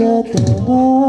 จะต้อง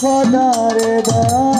খোদারে দা।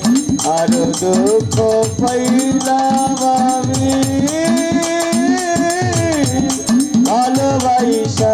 আরও দুঃখ পাইলাম আমি। ভালোবাসা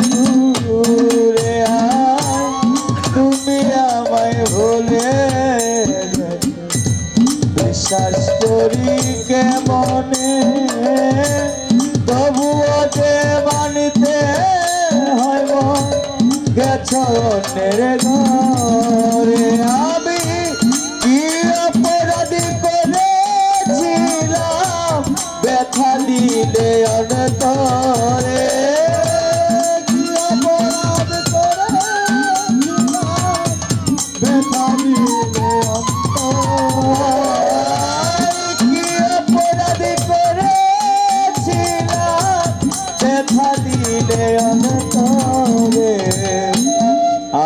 গেছ অন্যের ঘরে আর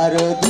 Parou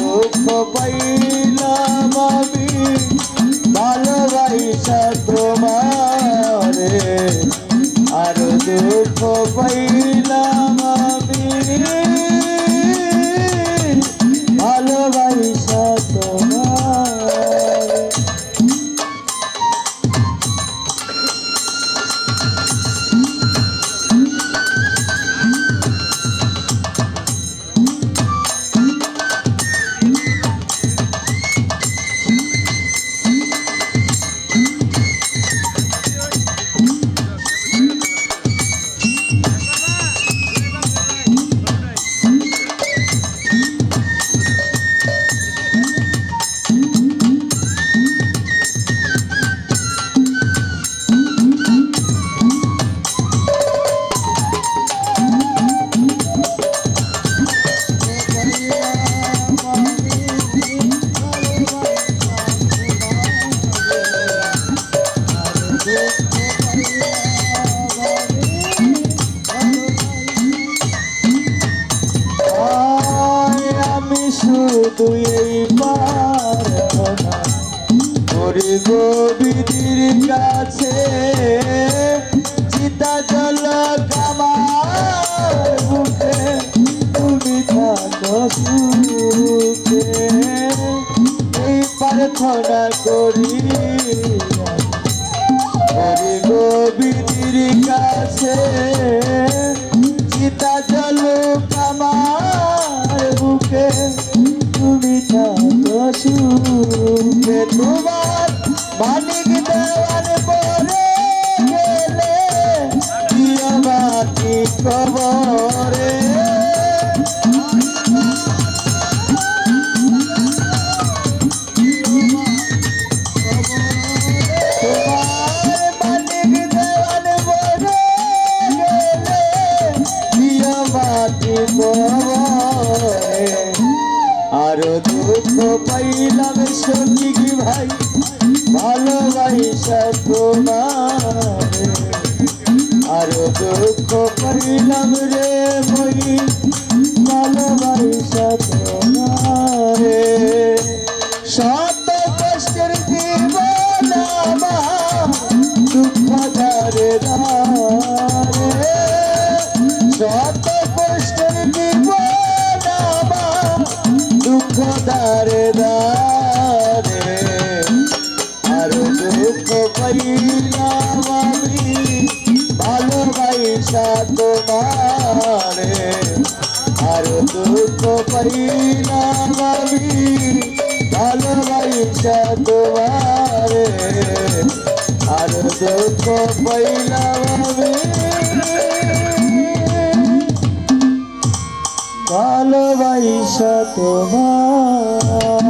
শুধু এই পারনা ওরে গোবিনীর কাছে চিতা জল কামার মুখে তুমি থাকো সুখে এই প্রার্থনা করি। তোমার মালিক দেওয়ার করিলাম রে মই ভালোবাসা তোমার মদিনা নবী ভালোবাসা তোমারে। আর দুঃখ তোমার।